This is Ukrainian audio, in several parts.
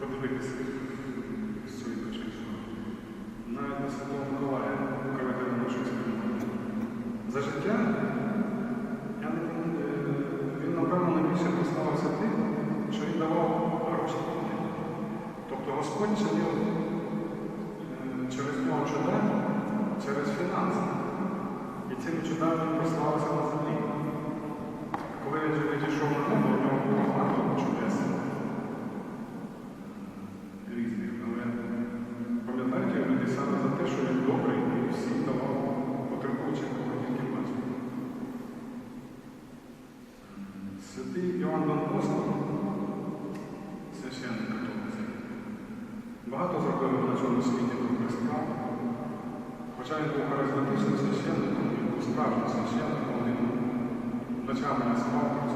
подивитися з цієї точки зору, навіть на Святого Миколая, правителя нашої спільноти. За життя я не він, напевно, найбільше прославився тим, що він давав гроші. Тобто Господь чинив ночами не спав,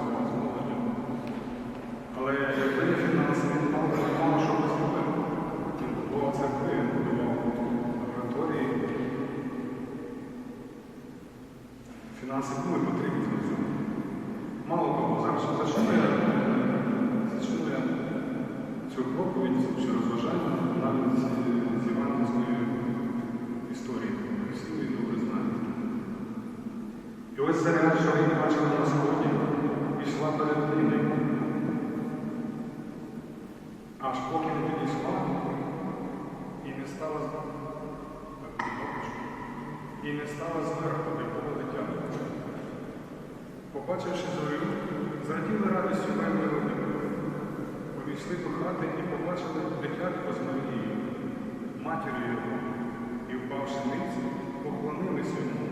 і, поклонились йому.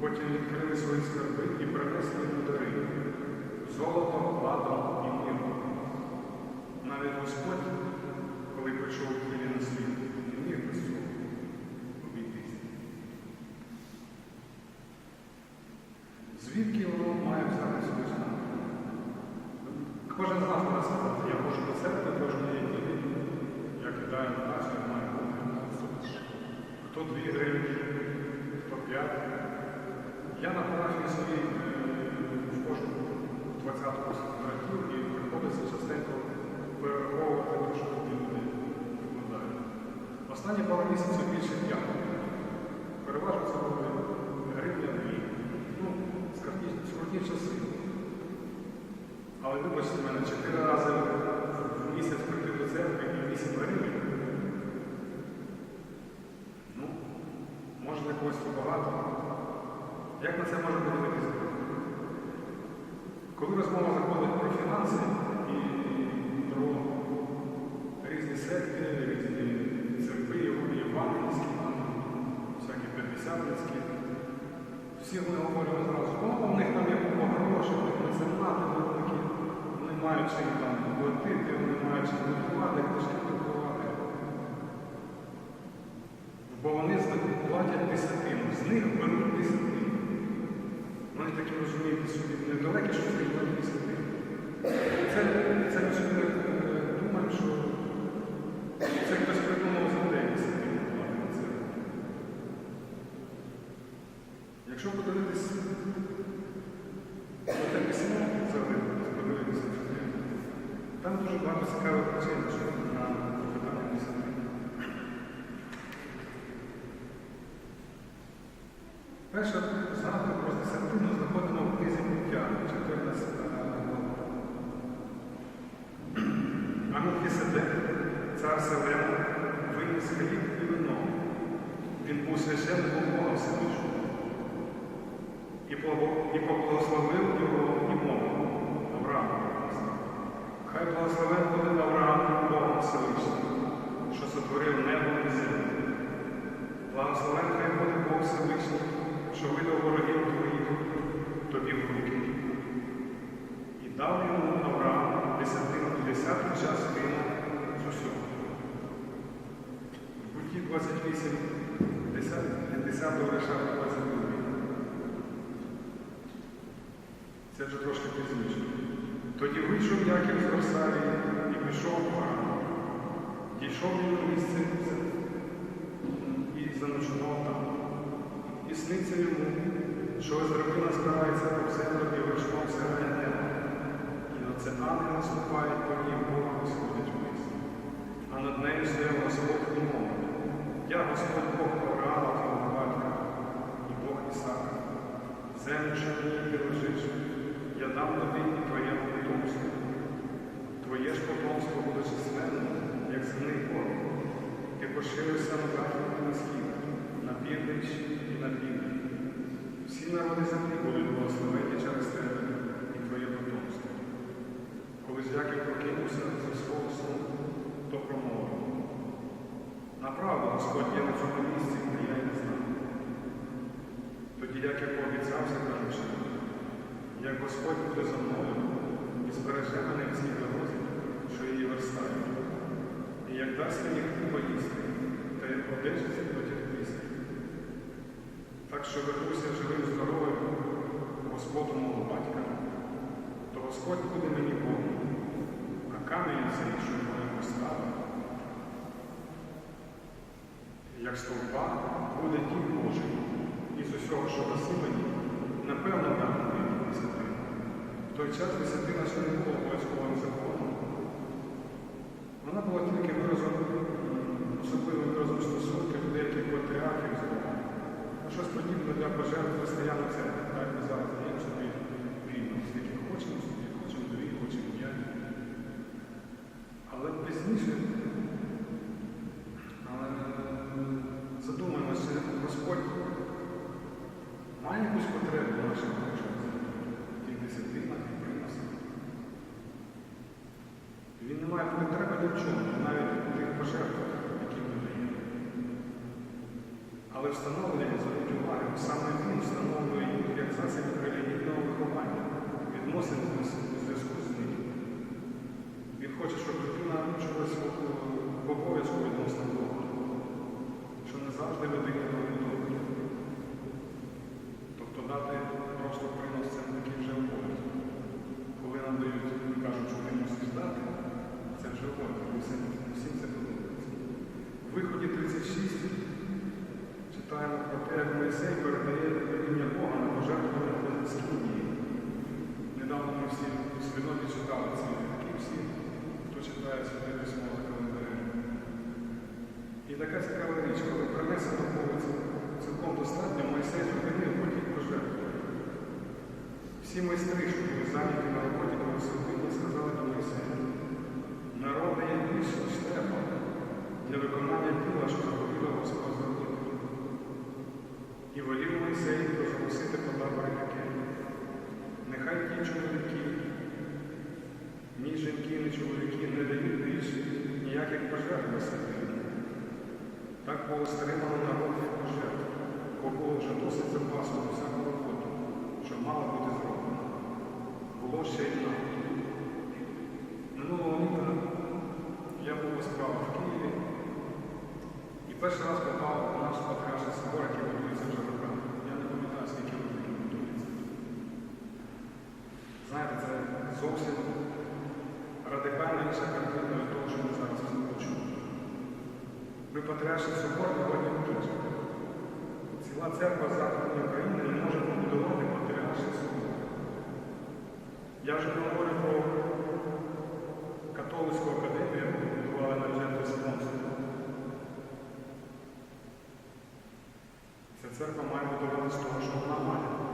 Потім відкрили свої скарби і принесли дари золото, ладом і миру. Навіть Господь, коли прийшов у тілі на світ, не міг без цього обійтися. Звідки воно має взяти собі знати? Кожен з нас може сказати, я можу до церкви кожної неділі, я кидаю на нас, як має бути. Хто дві гривні, хто п'ять. Я на парафії своїй е, в кожну двадцятку братів і приходиться частенько перераховувати те, що ті люди вкладають. Останні пару місяців більше п'ятого. Переважно це були гривня дві. Ну, скрутні, часи. Але вибачте мене, чотири рази в місяць прийти до церкви і вісім гривень. Ну, може для когось багато. Як на це може подивитися? Коли розмова заходить про фінанси і про різні секти, різні церкви, євангельські, всякі п'ятдесятницькі, всі вони говорять одразу, о, у них там є купа грошей, у них меценати великі, вони мають чим там платити, вони мають чим готувати, книжки друкувати. Бо вони платять десятину, з них беруть десятину. Вони такі розуміють собі недалекі, що це їх десятину. Це, це ми е, думаємо, що це хтось придумав за день десятину платити на це. Якщо подивитись на те письмо, завжди подивитися, там дуже багато цікавих речей, що на питання десятини. Перша згадка про десятину знаходимо в книзі буття, 14 глава. А Мелхиседек, цар Селена, виніс хліб і вино. Він був священником Бога Всевишнього. І поблагословив його і мовив Авраама. Хай благословен буде Авраам Богом Всевишнім, що сотворив небо і землю. Благословен хай буде Бог Всевишній, що видав ворогів твоїх тобі в руки. І дав йому Авраам десятину десятий час вина з усього. Буті 28, 10, 10 лише 22. Це вже трошки пізніше. Тоді вийшов Яків з Варсавії і пішов в Харан. Дійшов він до місця і заночував там. І сниться йому, що ось драбина збирається по землю і всередині неба. І на це ангел наступає по ній Бога сходить вниз. А над нею стояв Господь і мовив. Я Господь Бог Авраама, твого батька, і Бог Ісака. Землю, що ній ти лежиш, я дам тобі і твоєму потомству. Твоє ж потомство буде численне, як земний гор. Ти поширився на захід на схід, північ і на південь. Всі народи землі будуть благословені через тебе і твоє потомство. Коли Яків прокинувся зі свого сну, то промовив. Направду, Господь є на цьому місці, де я не знаю. Тоді Яків пообіцявся, кажучи, як Господь буде за мною і збереже мене в цій дорозі, що її верстають, і як дасть мені хліба їсти, та як одежиться потягтися. Так що вернуся живим здоровим Господу мого батька, то Господь буде мені Богом, а камінь цей, що моя поставив, як стовпа буде дім Божий, і з усього, що насипані, напевно, там буде десятина. В той час десятина ще не було обов'язковим законом. Вона була тільки виразом, особливим виразом стосунків деяких патріархів щось подібне для пожертв християн це ми зараз даємо собі вільно, скільки хочемо, собі хочемо дві, хочемо п'ять. Але пізніше але задумаємося, Господь має якусь потребу в наших грошах, в тих десятинах і приносах. Він не має потреби ні в чому, навіть в тих пожертвах, які ми даємо. Але встановлення звернуть увагу, саме він встановлює їх як засіб релігійного виховання, відносин у зв'язку з ним. Він хоче, щоб людина навчилася в обов'язку відносно Бога, що не завжди людині добре. Тобто дати просто принос це не такий вже обов'язок. Коли нам дають, кажуть, що ти мусиш дати, це вже обов'язок, всім це подобається. В виході 36 читаємо про те, як Моїсей передає ім'я Бога на пожертвування. Недавно ми всі свідомі читали ці всі, хто читає святе письмо за. І така цікава річ, коли принесено було цілком достатньо, Мойсей зупинив потік пожертвування. Всі майстри, що були зайняті на роботі до Високині, сказали до Мойсея, народу є більше, ніж для виконання діла, що заповідав Господь зробити. І волів Мойсей розголосити по таборі таке. Нехай ті чоловіки, ні жінки, ні чоловіки не дають більше ніяких пожертв на себе. Так було стримано народ від пожертв, бо було вже досить запасу на всяку роботу, що мало бути зроблено. Було ще й нам. Минулого літа я був у справах в Києві і перший раз попав у наш патріарший собор, який будується вже роками. Я не пам'ятаю, скільки років будується. Знаєте, це зовсім інша картина від того, що ми зараз хочемо. Ми патріарший собор сьогодні вчимо. Ціла церква Західної України не може побудувати патріарший собор. Я вже говорю про католицьку академію, яку побудували на Дженто Симонську. Ця церква має будувати з того, що вона має.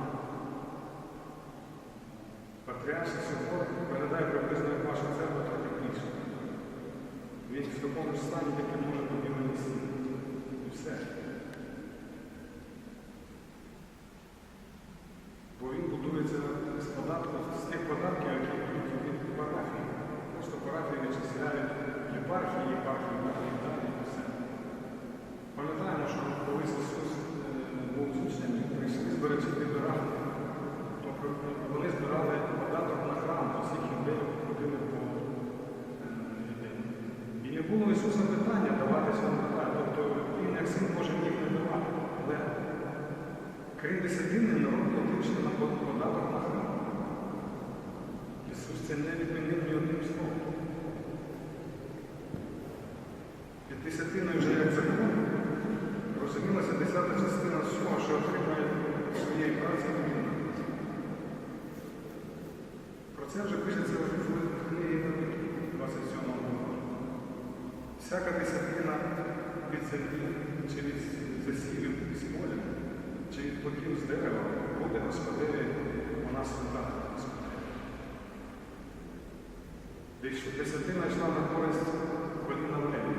Патріарший собор виглядає приблизно як ваша церква, трохи більше. Він в такому ж стані, який може бути на місці. І все. Бо він будується з податків, з тих податків, які йдуть від парафії. Просто парафії вичисляють єпархії, єпархії, і далі і все. Пам'ятаємо, що колись Ісус е, був з учнями, прийшли збирачити до рафти, то при- вони збирали податок на храм, усіх ідей ходили по е, ідеї. І не було у Ісуса питання давати цьому храм. Тобто він як син може міг не давати. Але крім десятини, народ платив ще на податок на храм. Ісус це не відмінив ні одним словом. Під десятиною вже як закон розумілася десята частина всього, що отримує своєї праці людина. Про це вже пишеться в книгі Левиту, 27 глава. Всяка десятина від землі, чи від засівів з поля, чи від плодів з дерева буде Господеві, вона свята Господеві. Більше десятина йшла на користь коліна в Коліна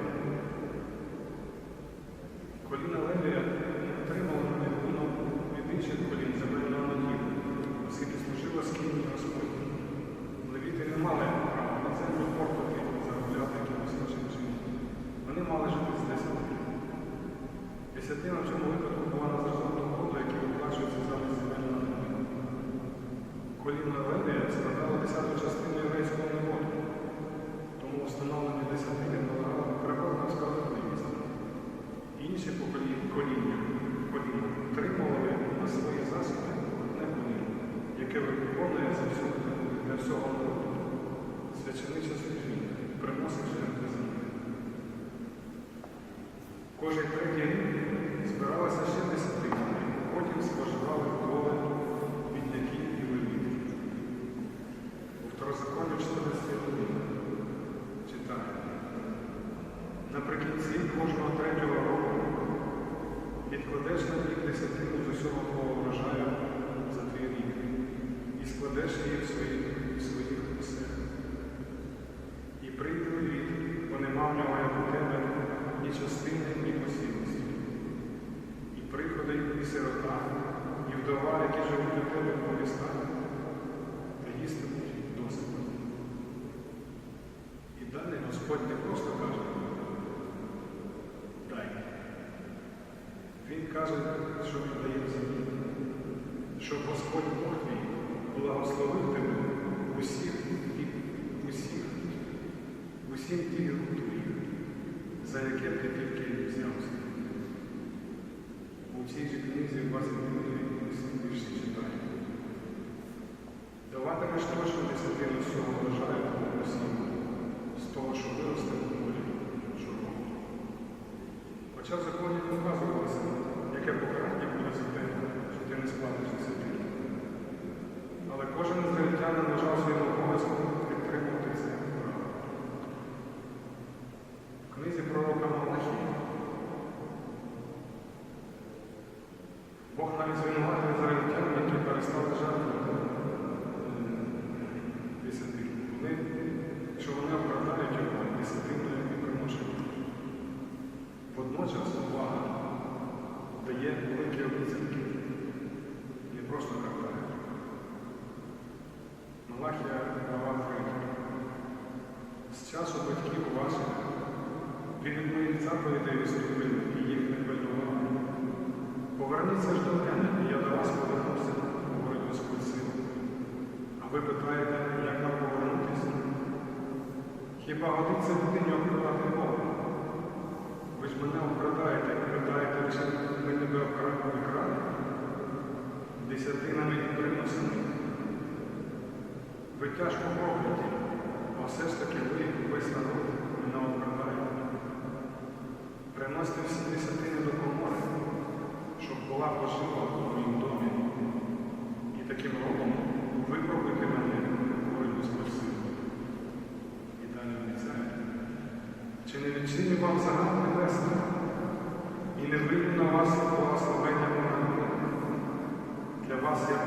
яке виконує за для всього народу священиче служіння, приносить жертви землі. Кожен третій рік збиралася ще десятина, потім споживали вдови бідняків і левітів. У второзаконі 14 годин читаємо. Наприкінці кожного третього року відкладеш на бік десятину з усього твого врожаю за твій рік і складеш її в своїх, в своїх оселях. І прийде левіт, бо нема в нього як у тебе ні частини, ні посівності. І приходить і сирота, і вдова, які живуть у тебе в містах, та їстимуть досить. І далі Господь не просто каже, дай. Він каже, що дає землі, щоб Господь Бог твій благословив тебе усіх, і- усіх, усім ділом твоїх, за яке ти тільки взявся. У цій же книзі 22 вірші читаємо. Даватимеш точно десятину всього вважаю твого усім, з того, що виросте в полі чого. Хоча в законі не вказувалося, яке покарання буде за те, що ти не сплатиш десятину. Але кожен ізраїльтянин вважав своїм обов'язком підтримувати це право. В книзі пророка Малахії Бог навіть звинуватив ізраїльтян, які перестали жертвувати десятину. Вони, що вони оправдають його десятиною і приношенням. Водночас увага дає великі обіцянки, не просто Малахія глава 3. З часу батьків ваших від моїх заповідей відступив і їх не пильнував. Поверніться ж до мене, і я до вас повернуся, говорить Господь сил. А ви питаєте, як нам повернутися? Хіба годиться людині обкрадати Бога? Ви ж мене обкрадаєте питаєте, чи ми тебе обкрали? Десятинами і приносами. Ви тяжко прокляті, а все ж таки ви, весь народ, мене обкрадаєте. Приносьте всі десятини до комори, щоб була пожива в моїм домі. І таким робом випробуйте мене, говорить Господь сил. І далі обіцяє. Чи не відчиню вам загал небесний? І не вийду на вас благословення мого Для вас я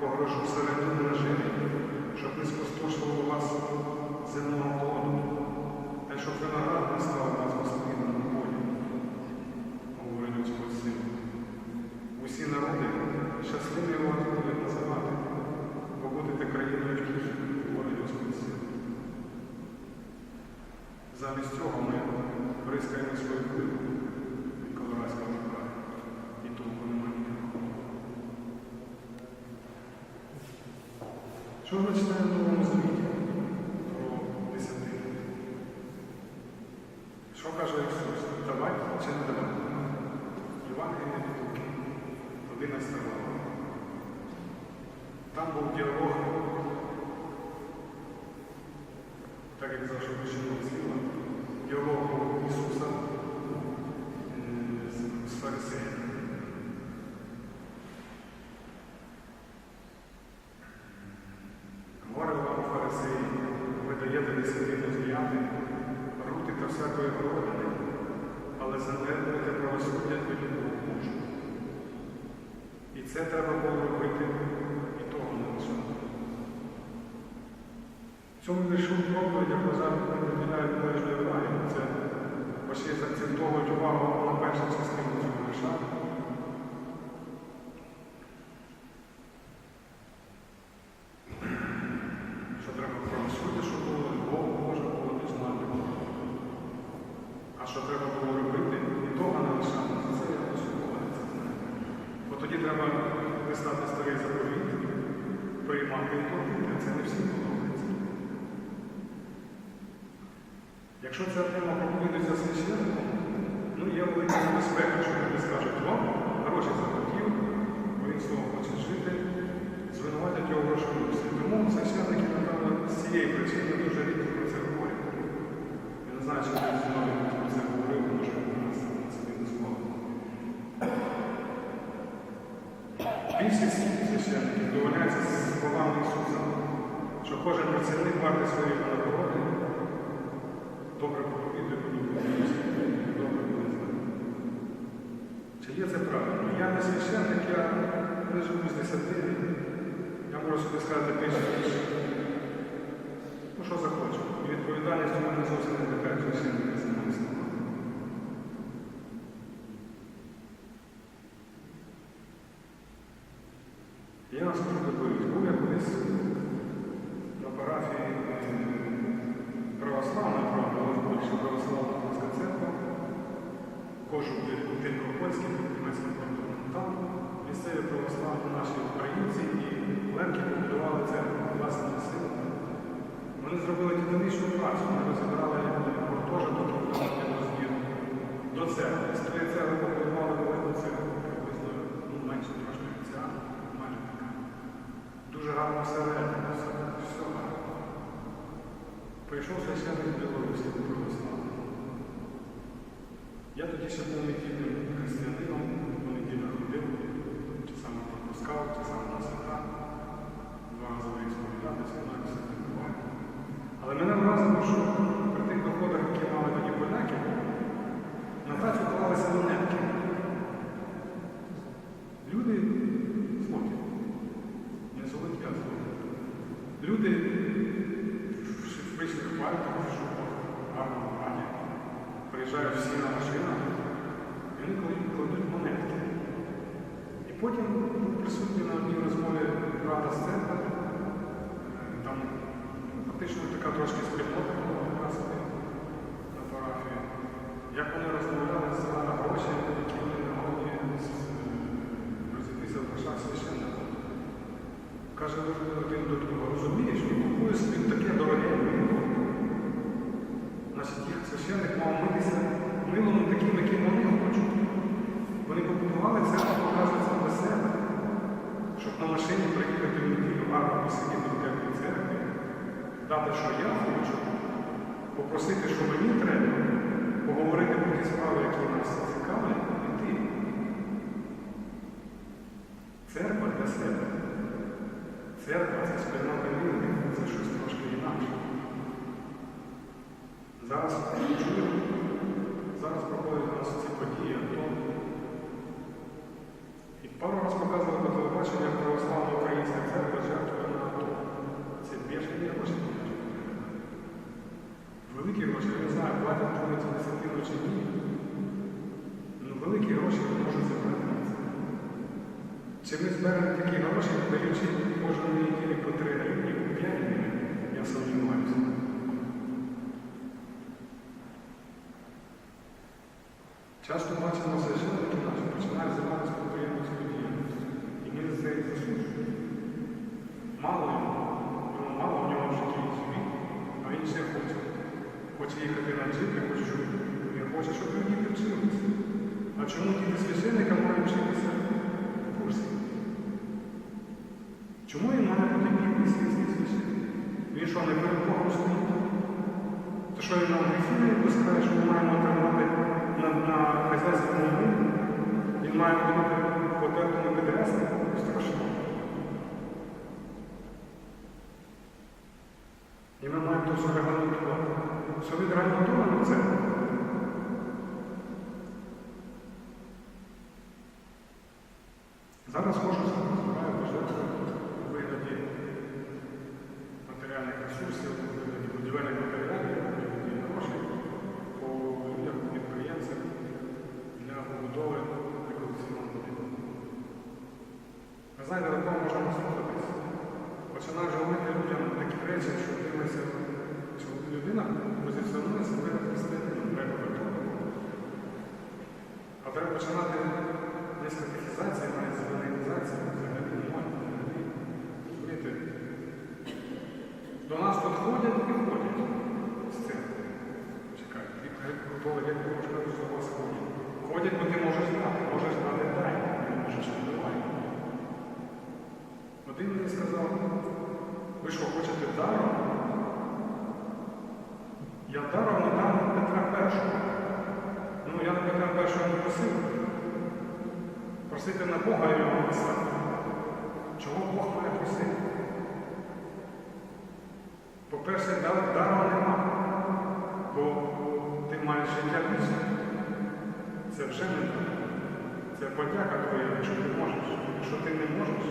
погрожу середину наживі, щоб не спустошувало вас земного плоду, та щоб виноград не став вас господином полі, говорить Господь сил. Усі народи щасливі вас будуть називати, бо будете країною втіхи, говорить Господь сил. Замість цього ми бризкаємо свою пилу Що ми читаємо в Новому Завіті про десятину? Що каже Ісус? Давати чи не давати? Євангелія від Луки, 11 глава. Там був діалог я казав, що вищого слова, діалогу Ісуса з- з фарисеями. Говорив вам фарисеї, ви даєте десятину зряди, рути та всякої городини, але занедбуєте правосуддя і любов Божу. І це треба було робити і того не лише. В цьому віршу проповідь, як назад не приділяють належної уваги. Це почти закцентовують увагу на першу частину цього вірша. Що треба правосуддя, щоб було любов Божа було пізнати. А що треба було робити, і того не лишати. За це я послуховується. Бо тоді треба писати старий заповіт, приймати і платити. а Це не всім подобається. Якщо ця тема проповідується священником, ну є велика небезпека, що люди скажуть вам, гроші захотів, бо він слово хоче жити, звинуватять його в грошовості. Тому священники, напевно, з цієї причини дуже рідко про це говорять. Я не знаю, чи хтось зі мною про це говорив, може у нас на собі не слово. Більшість священників довольняється словами Ісуса, що кожен працівник вартий своєї добре проповідує, добре буде знати. Чи є це правильно? Я не священник, я не живу з десятини. Я можу собі сказати більше більше. Ну, що захочу. І відповідальність у мене зовсім не така, як священника слова. Я вам скажу річ. Був я колись на парафії е, православної, правда, але в Польщі православна Польська церква, кожу Тилько-Польський, під німецьким. Там місцеві православні наші українці і ленки побудували церкву власними силами. Вони зробили титанічну працю, вони розібрали гуртожиток і вдома розбір до церкви. З тої церкви побудували велику церкву, приблизно ну, менше трошки ця, майже така. Дуже гарно всередину, все, гарно. Прийшов священник Білорусі православний. Я тоді ще був недільним християнином, по неділях ходив, чи саме пропускав, чи саме на свята. Два рази в рік сповідатися, навіть все буває. Але мене вразило, що при тих доходах, які мали тоді поляки, на працю давалися монетки. Люди злоті. Не золоті, а злоті. Люди в швидких пальтах, в шубах, гарному раді, приїжджають всі на машинах, і вони кладуть- кладуть монетки. І потім був присутній на одній розмові брата з церкви, е, там фактично така трошки спільнота була така собі на парафії. Як вони розмовляли за гроші, які вони не могли з- розійтися в грошах священником. Каже один до другого, розумієш, він купує собі таке дороге мило. Значить, їх священник мав митися милом таким, яким вони хочуть. Вони побудували церкву, показується для себе, щоб на машині приїхати в неділю гарно посидіти в теплій церкві, дати, що я хочу, попросити, що мені треба, поговорити про ті справи, які нас цікавлять, і йти. Церква для себе. Церква це спільнота вірних, це щось трошки інакше. Зараз чую, зараз проходять у нас ці події, АТО. І пару раз показували по телебаченню, як православна українська церква жертвує на АТО. Це бешені гроші. Великі гроші, я не знаю, платять вони це десятину чи ні. Ну, великі гроші не можуть забрати на це. Чи ми зберемо такі гроші, даючи кожної неділі по 3 гривні, по 5 гривень? Я сумніваюся. Часто бачимо священники наші починають займатися підприємницькою діяльністю. І ми за це і заслужуємо. Мало йому, йому мало в нього в житті собі, а він ще хоче. Хоче їхати на джипі, хоче, щоб він хоче, щоб його діти вчилися. А чому діти священника мають вчитися курсі? Чому йому не потрібні місці Ісус? Він що, не перед Богом стоїть? То що він нам гріхи не відпускає, що ми маємо отримати на, на хазяйському мові? Він має бути потертому ПДС Страшно. І ми маємо тут все регламентувати. Все відремонтовано це. Мені сказав, ви що, хочете даром? Я даром не дам Петра Першого. Ну, я Петра Першого не просив. Просити на Бога його писати. Чого Бог має просити? По-перше, дар- дару нема, бо ти маєш життя вічне. Це вже не. Це подяка твоя, якщо ти можеш. Якщо ти не можеш,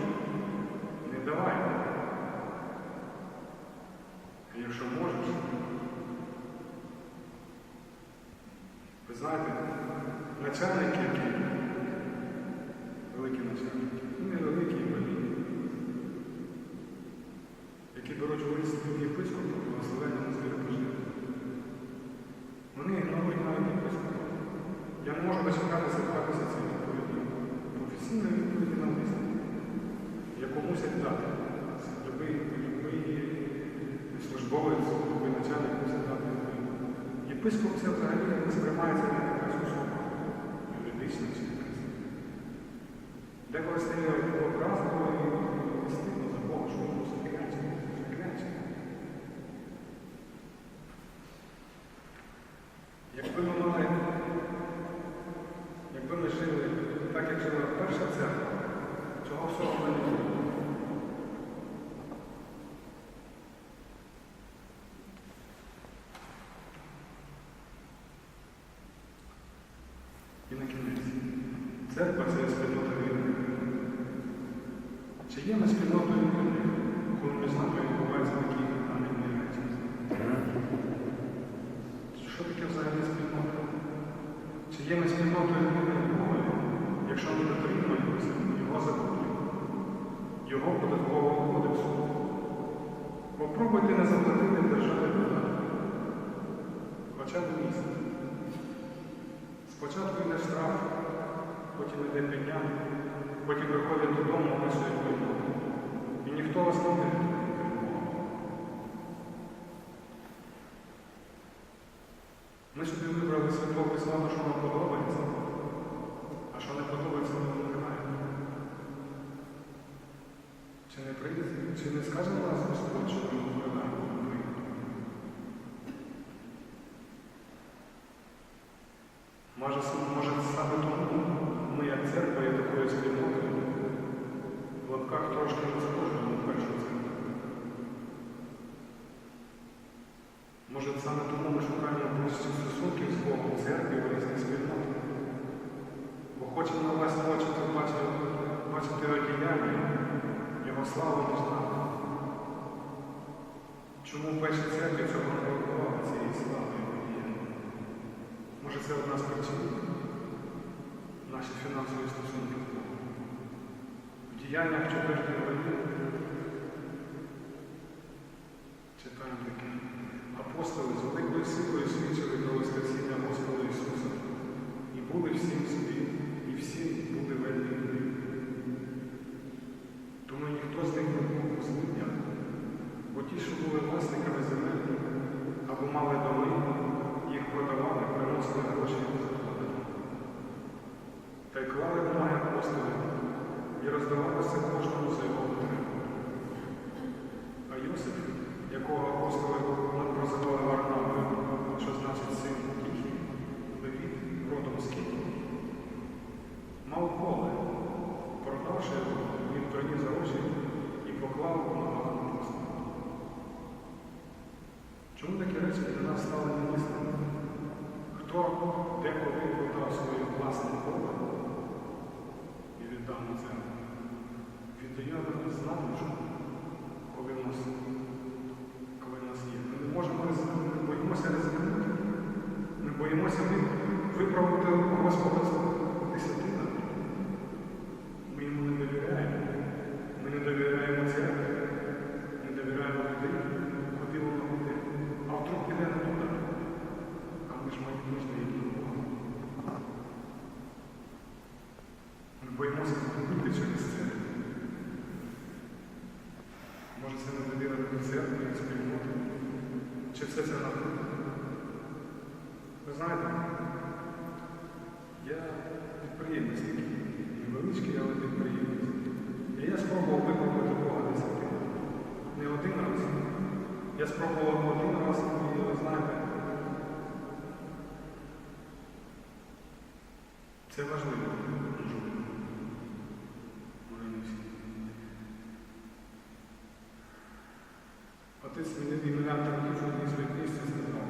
не давай. А якщо можеш, ви знаєте, начальники, які великі начальники, ну не великі і малі, які беруть участь в єпископу, благословення на збір Вони ігнорують навіть єпископа. Я можу дочекатися два місяці дати. Любий, любий службовець, любий начальник мусить дати. Єпископ це взагалі не сприймається як якась особа, юридична чи якась. Деколи стає образливо і стидно за Бога, що воно все кряче, все кряче. Якби ми мали, якби ми жили так, як жила перша церква, цього всього б не було. І на кінець. Церква це спільнота вірних. Чи є ми спільнотою вірних, коли ми з нами відбуваються такі речі? Що таке взагалі спільнота? Чи є ми спільнотою вірних Богою, якщо ми дотримуємося Його законів, Його податкового кодексу? Попробуйте не заплатити державі податки. Хоча б місяць. Спочатку йде штраф, потім йде пеня, потім приходять додому. І ніхто вас не дивить. Ми собі вибрали святого письма, що нам подобається, а що не подобається, ми вимикаємо. Чи не прийде, чи не скаже нас Господь, що ми вимикаємо? Може, с- може саме тому ми, як церква, є такою спільнотою, в лапках трошки не схожою на першу церкву. Може, саме тому ми шукаємо ближчих стосунків з Богом, церкві в різних спільнотах. Бо хочемо на вас бачити, бачити, бачити його діяння, Його славу не знати. Чому в першій церкві цього не бракувало цієї слави його діяння? Може, це одна з причин наші фінансові стосунки з Богом. В діяннях 4 главі читаємо таке. Апостоли з великою силою свідчили про Воскресіння Господа Ісуса і були всім собі, і всі були вельми любі. Тому ніхто з них не був у злиднях, бо ті, що були власниками земель або мали доми, їх продавали, приносили гроші і заходили. Та й клали в ноги апостолів і кожному за його потребу. А Йосип, якого апостоли прозивали Варнавою, що значить син Тихий, Левіт, родом з Києва, мав даному центрі. Віддає нам знати, що коли в нас, коли в нас є. Ми не можемо ризикнути, ми боїмося ризикнути. Ми боїмося ви- виправити Господа з десятина. Ми йому не довіряємо. Ми не довіряємо церкві, не довіряємо людей, куди воно буде. А вдруг піде не туди. А ми ж маємо нужні які Бога. Ми боїмося зробити через це. Може це не довіра до церкви, і спільноти. Чи все це наклик? Ви знаєте, я підприємець такий, невеличкий, але підприємець. І я спробував виправити Бога десятину. Не один раз. Я спробував один раз, і ви знаєте, це важливо. Може, не всі. Отець змінив імена таких одній з місці сказав.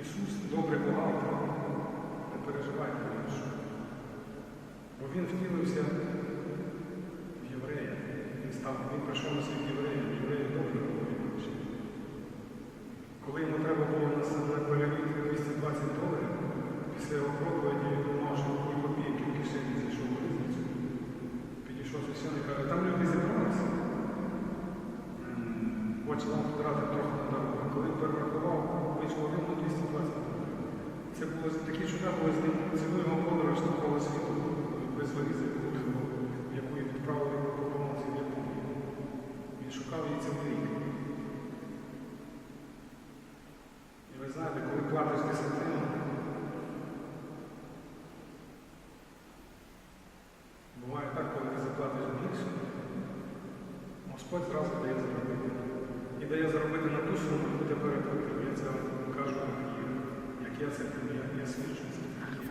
Ісус добрий бухгалтер, не переживайте більше. Бо Він втілився в єврея. Він став, він прийшов на світ єврея, євреї добре робили. Коли йому треба було на перевірити 220 доларів, після його проповіді він думав, що ні копійки в кишені зійшов в різницю. Підійшов священник, каже, там люди зібралися. М, Очі вам втратив трохи на дорогу. Коли перерахував, вийшло рівно 220 доларів. Це було такі чуда, були з ним цілу його подорож навколо світу, яку їх відправили помилці в Японію. Він шукав її цілий рік. І ви знаєте, коли платиш десятину, буває так, коли ти заплатиш більше, Господь зразу дає заробити. І дає заробити на ту суму, яку ти. Я це кажу як я це я свідчу це так є.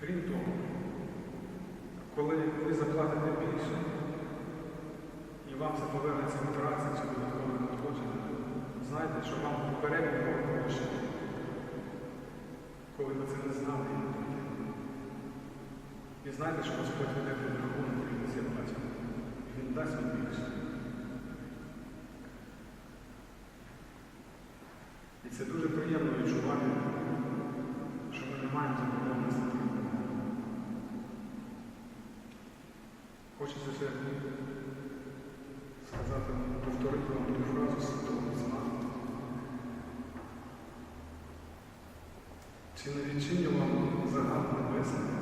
Крім того, коли ви заплатите більше, і вам це повернеться праці чи додаткове надходження, знайте, що вам попередньо гроші, коли ви це не знали і знайте, що Господь веде під рахунок і несе платять. І Він дасть вам більше. І це дуже приємно відчувати, що ми не маємо ще сказати, повторити вам ту фразу Святого Письма. Чи не відчиню вам загад небесний?